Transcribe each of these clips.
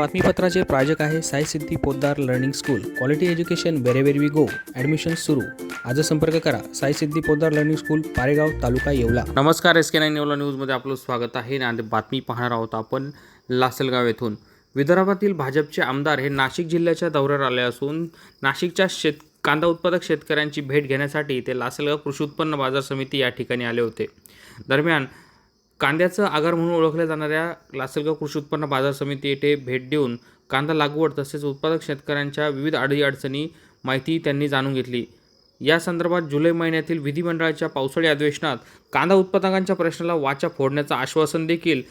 बातमीपत्राचे प्रायोजक आहे Sai Siddhi Poddar learning school. Quality education wherever we go admission सुरू. आज संपर्क करा. Sai Siddhi Poddar learning school Paregaon taluka Yeola. नमस्कार एस के नाईन नेवला न्यूजमध्ये आपलं स्वागत आहे. आणि बातमी पाहणार आहोत आपण लासलगाव येथून. विदर्भातील भाजपचे आमदार हे नाशिक जिल्ह्याच्या दौऱ्यावर आले असून नाशिकच्या शेत कांदा उत्पादक शेतकऱ्यांची भेट घेण्यासाठी ते लासलगाव कृषी उत्पन्न बाजार समिती या ठिकाणी आले होते. दरम्यान कांद्याचं आगार म्हणून ओळखल्या जाणाऱ्या लासलगाव कृषी उत्पन्न बाजार समिती येथे भेट देऊन कांदा लागवड तसेच उत्पादक शेतकऱ्यांच्या विविध अडीअडचणी माहिती त्यांनी जाणून घेतली. या संदर्भात जुलै महिन्यातील विधिमंडळाच्या पावसाळी अधिवेशनात कांदा उत्पादकांच्या प्रश्नाला वाचा फोडण्याचं आश्वासन देखील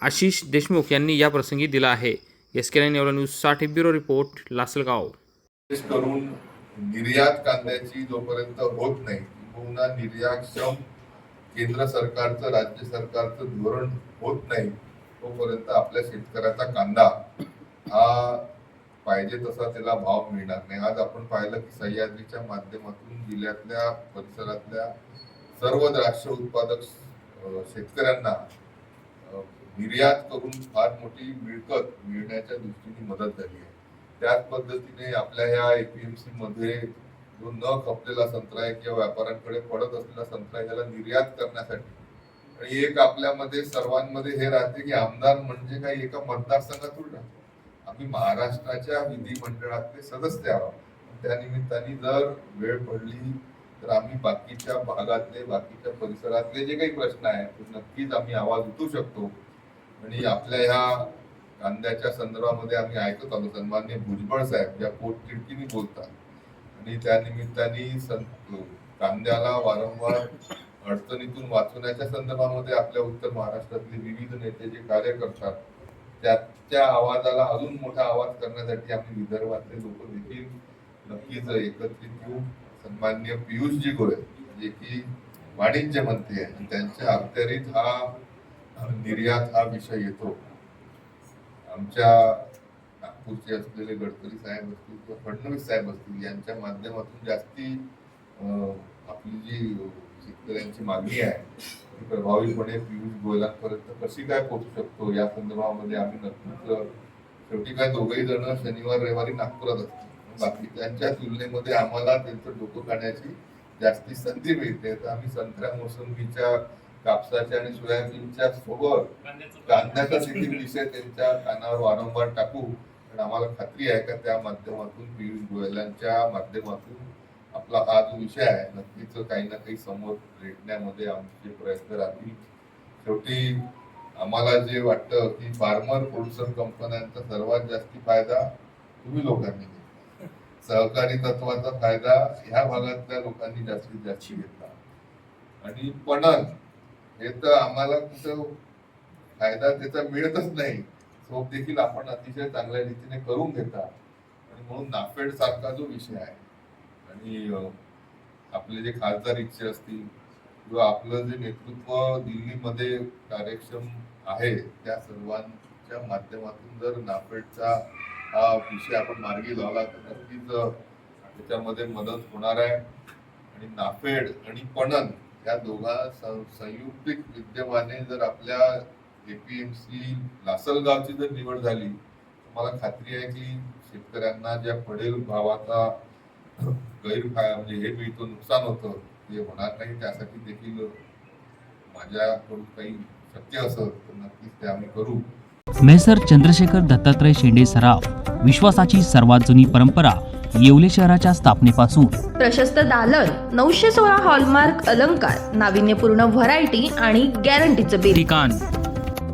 आशिष देशमुख यांनी या प्रसंगी दिला आहे. एस के नाईन न्यूजसाठी ब्युरो रिपोर्ट लासलगाव. करून निर्यात कांद्याची जोपर्यंत होत नाही पुन्हा केंद्र सरकारचं राज्य सरकारचं धोरण होत नाही तोपर्यंत आपल्या शेतकऱ्याचा कांदा हा पाहिजे तसा त्याला भाव मिळणार नाही. आज आपण पाहिलं की सह्याद्रीच्या माध्यमातून जिल्ह्यातल्या परिसरातल्या सर्व द्राक्ष उत्पादक शेतकऱ्यांना निर्यात करून फार मोठी मिळकत मिळण्याच्या दृष्टीने मदत झाली आहे. त्याच पद्धतीने आपल्या ह्या एपीएमसी मध्ये जो न खपलेला संत्रा आहे किंवा व्यापाऱ्यांकडे पडत असलेला संत्रा आहे त्याला निर्यात करण्यासाठी. आणि एक आपल्यामध्ये सर्वांमध्ये हे राहते की आमदार म्हणजे काही एका मतदारसंघातून राहतो आम्ही महाराष्ट्राच्या विधिमंडळातले सदस्य आहोत. त्या निमित्ताने जर वेळ पडली तर आम्ही बाकीच्या भागातले बाकीच्या परिसरातले जे काही प्रश्न आहेत ते नक्कीच आम्ही आवाज उठू शकतो. आणि आपल्या ह्या कांद्याच्या संदर्भामध्ये आम्ही ऐकत आलो सन्मान्य भुजबळ साहेब या पोटतिडकीने बोलतात. आणि त्या निमित्ताने कांद्याला वारंवार अडचणीतून वाचवण्याच्या संदर्भामध्ये आपल्या उत्तर महाराष्ट्रातले विविध नेते जे कार्य करतात त्या आवाजाला अजून मोठा आवाज करण्यासाठी आम्ही विदर्भातले लोक देखील नक्कीच एकत्रित येऊ सन्मान्य पियुषजी गोयल जे की वाणिज्य मंत्री आहे आणि त्यांच्या अखत्यारीत हा निर्यात हा विषय येतो. आमच्या नागपूरचे असलेले गडकरी साहेब असतील किंवा फडणवीस साहेब असतील यांच्या माध्यमातून जास्ती आपली जी शेतकऱ्यांची मागणी आहे ती प्रभावीपणे पियुष गोयलांपर्यंत कशी काय पोहोचू शकतो? या संदर्भामध्ये आम्ही नक्कीच शेवटी काय दोघही जण शनिवार रविवारी नागपुरात असतो बाकी त्यांच्या तुलनेमध्ये आम्हाला त्यांचं डोकं काढण्याची जास्ती संधी मिळते. तर आम्ही संत्र्या मोसंबीच्या कापसाच्या आणि सोयाबीनच्या सोबत कांद्याचा देखील विषय त्यांच्या कानावर वारंवार टाकू. पण आम्हाला खात्री आहे का त्या माध्यमातून पियुष गोयलांच्या माध्यमातून आपला हा जो विषय आहे नक्कीच काही ना काही समोर रेटण्यामध्ये आमचे प्रयत्न राहतील. शेवटी आम्हाला जे वाटतं की फार्मर प्रोड्युसर कंपन्यांचा सर्वात जास्ती फायदा तुम्ही लोकांनी घेतला. सहकारी तत्वाचा फायदा ह्या भागातल्या लोकांनी जास्तीत जास्त घेतला. आणि पणन हे तर आम्हाला कुठं फायदा त्याचा मिळतच नाही. स्कोप देखील आपण अतिशय चांगल्या रीतीने करून घेता आणि म्हणून नाफेड सारखा जो विषय आहे आणि आपले जे खासदार इच्छे असतील किंवा आपलं जे नेतृत्व दिल्लीमध्ये कार्यक्षम आहे त्या सर्वांच्या माध्यमातून जर नाफेडचा हा विषय आपण मार्गी लावला तर नक्कीच त्याच्यामध्ये मदत होणार आहे. आणि नाफेड आणि पणन या दोघा सं- संयुक्तिक विद्यमाने जर आपल्या एपीएमसी लासलगावची जर निवड झाली तर मला खात्री आहे की शेतकऱ्यांना ज्या पडेल भावाचा गैरफाय म्हणजे हे मिळतो नुकसान होतं ते होणार नाही त्यासाठी देखील माझ्याकडून काही शक्य असं तर नक्कीच ते आम्ही करू. मेसर चंद्रशेखर दत्तात्रय शेंडे सराव विश्वासाची सर्वात जुनी परंपरा येवले शहराच्या स्थापनेपासून. प्रशस्त दालन नऊशे सोळा हॉलमार्क अलंकार नाविन्यपूर्ण व्हरायटी आणि गॅरंटीचं बिल. ठिकाण.